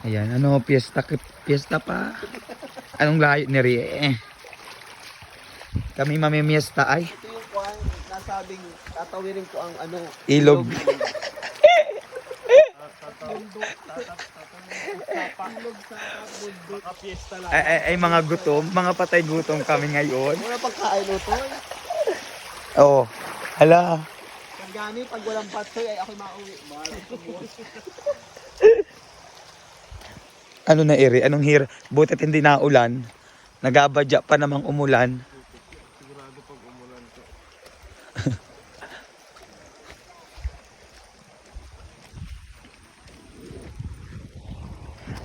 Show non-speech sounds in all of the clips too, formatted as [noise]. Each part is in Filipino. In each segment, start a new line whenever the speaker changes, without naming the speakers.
Ayan, ano, piyesta, piyesta pa. Anong layo ni Rie? Eh. Kami mamimiesta ay
Ito yung kuhan, nasabing tatawirin ko ang ano.
ilog. Ay, ay, ay, mga gutom, mga patay gutom kami ngayon.
Wala pagkain ito.
Oo. Oh, hala.
Pag gani, pag walang patsoy ay ako'y mauwi. Buwas.
Ano na ere? Anong hir? Butit hindi na ulan. Nagabadya pa namang umulan.
Sigurado pag umulan to.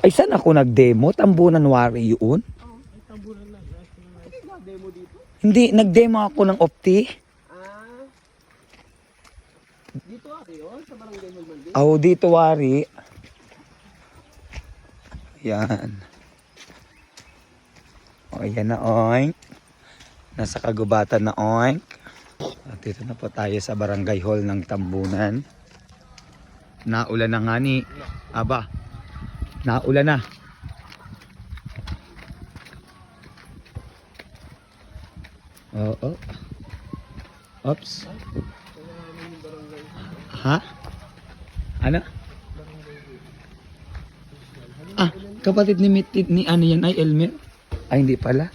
Ay, saan ako nag-demo? Tambunan Wari yun?
Ay, tambunan lang. Hindi nga demo dito.
Hindi, nag-demo ako ng opti.
Ah. Dito ate yun, sa barangay Hulmandi.
Ako dito, Wari. Yan. O, yan na, oink. Nasa kagubatan na, oink. At dito na po tayo sa barangay hall ng Tambunan. Naulan na nga ni. Aba, naulan na. Oo. Oops. Ha? Ano? Ah, kapatid ni Mitit ni ano yan ay Elmer? Ay hindi pala.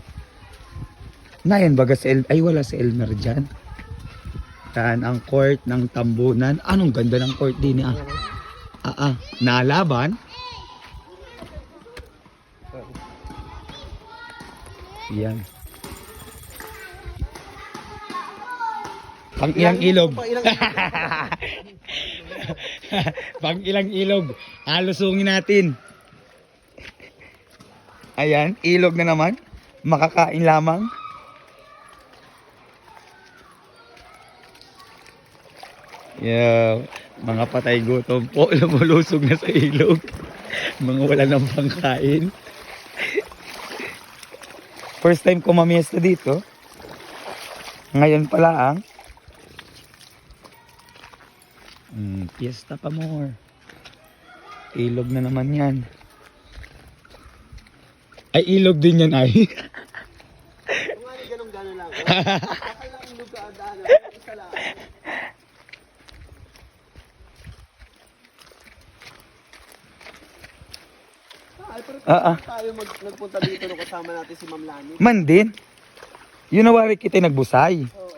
Nayan baga si El ay wala si Elmer diyan. Yan ang court ng Tambunan. Anong ganda ng court din ah. Ah, ah. nalaban. Yan. Pang ilang ilog.
Pang ilang [laughs]
Pang ilang ilog. Alusungin natin. Ayan, ilog na naman. Makakain lamang. Yeah, mga patay gutom po, [laughs] lumulusog na sa ilog. mga wala nang pangkain. First time ko mamiesta dito. Ngayon pala ang Mm, fiesta pa more. Ilog na naman yan. Ay, ilog din yan ay.
Kung nga ganun gano'n lang. Baka lang yung lugar daanan. Isa lang. Ay, pero
Ah, ah.
tayo mag, nagpunta dito nung kasama natin si Ma'am Lani.
Man din. Yun na wari kita nagbusay.
Oo.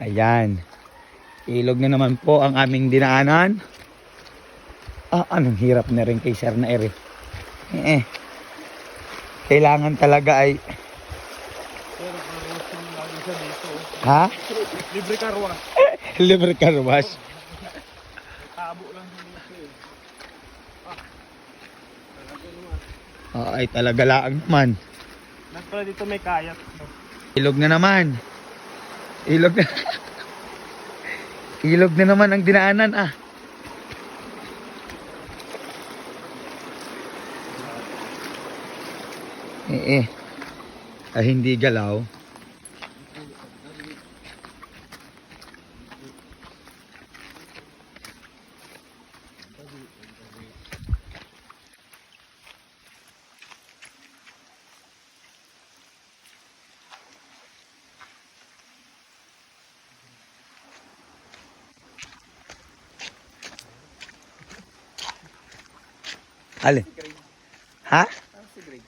Ayan. Ilog na naman po ang aming dinaanan. Ah, anong hirap na rin kay Sir na ere. Eh, eh. Kailangan talaga ay... Ha?
Libre karwa. [laughs]
Libre car wash.
Tabo lang eh.
Ah, ay talaga laang man.
Nagpala dito may kayat.
Ilog na naman. Ilog na. [laughs] Ilog na naman ang dinaanan ah. Eh eh. Ay hindi galaw. Alin? Ha?
Ah, si Greg.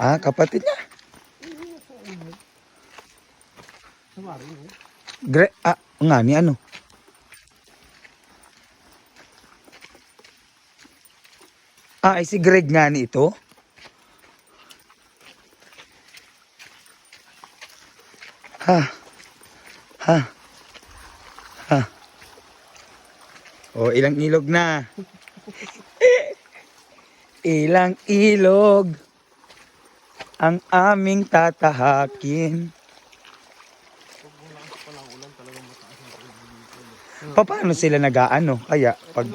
Ah, kapatid niya. Gre ah, nga ni ano? Ah, ay si Greg nga ni ito? Ha? Ha? Ha? Oh, ilang ilog na? [laughs] ilang ilog ang aming tatahakin. Pa- Paano sila nag-aano? Kaya pag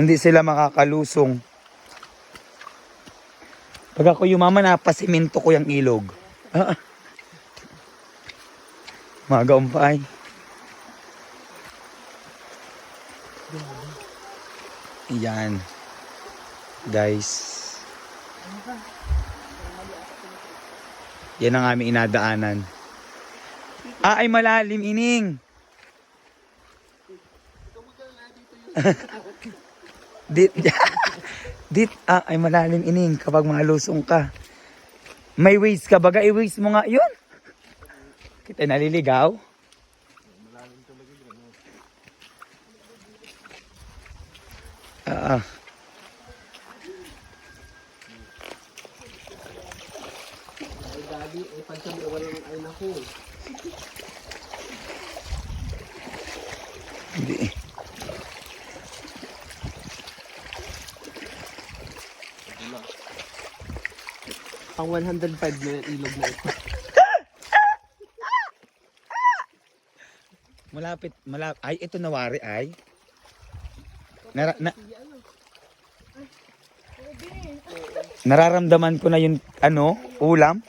hindi sila makakalusong. Pag ako yung mama, napasiminto ko yung ilog. Ah, Magaon pa ay. Guys. Yan ang aming inadaanan. Ah, ay malalim, ining. [laughs] dit, [laughs] dit, ah, ay malalim, ining, kapag malusong ka. May ways ka baga, i-ways mo nga yun. Kita naliligaw. Ah,
Ay, daddy, eh, pansabi, wala naku.
hindi.
Pang 105 na yung ilog na ito. [laughs]
Malapit, malapit. Ay, ito nawari ay. Nara, na, nararamdaman ko na yung ano, ulam.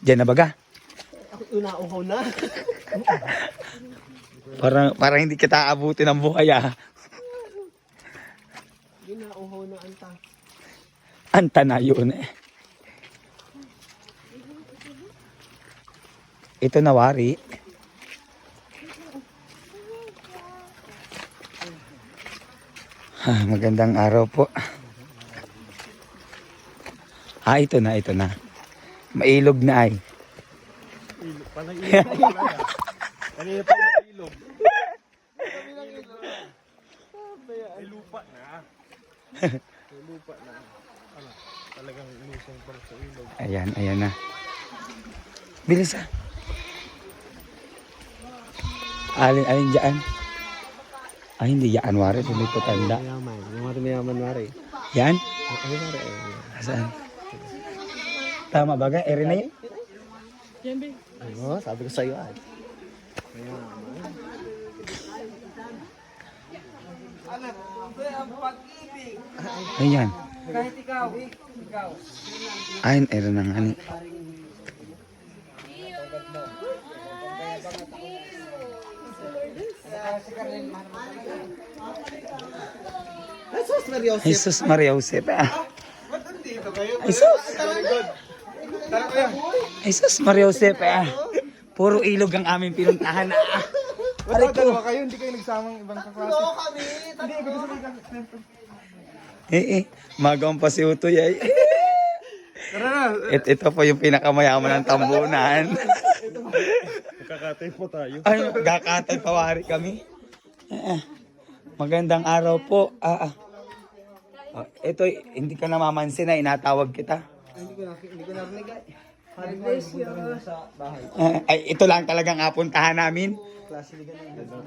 Diyan na baga.
Ako unauhaw na.
Parang, parang hindi kita aabutin ng buhay ah.
Ginauhaw na anta.
Anta na yun eh. Ito nawari. Ah, magandang araw po. Ah, ito na, ito na. Mailog na ay.
Ilog na yun. Kanina pa yung ilog. May lupa na. May lupa na. Ano? Talagang ilusong pa sa ilog.
Ayan, ayan na. Bilis ah. Alin, alin dyan? Ay, hindi yan. Wari, may patanda.
Mayaman. Yung mayaman wari.
Yan?
Ano wari?
Saan? Tama ba ga? Eri na yun?
Oo, sabi ko sa'yo ay. Mayaman.
Ayan. Kahit ikaw. Ayun, eri na nga ni.
Jesus Maria Jose.
Jesus Maria Josep. Ah. Jesus.
Tara kuya.
Jesus Maria Josep. Ah. Puro ilog ang aming pinuntahan. Ah.
Ba't dalawa kayo? Hindi kayo nagsamang ibang kaklase? Oo kami. Hindi, ibig sabihin
Eh, eh. Magaw pa si Utoy ay.
Tara na.
It, ito po yung pinakamayaman ng tambunan.
Kakatay po tayo.
Ay, gakatay pawari kami. Eh, magandang araw po. Ah, ah. Oh, ito, hindi ka namamansin na inatawag kita.
Hindi ko na, hindi ko narinig ay. Haring mo sa bahay.
Eh, ay, ito lang talagang apuntahan namin.
Klase liga na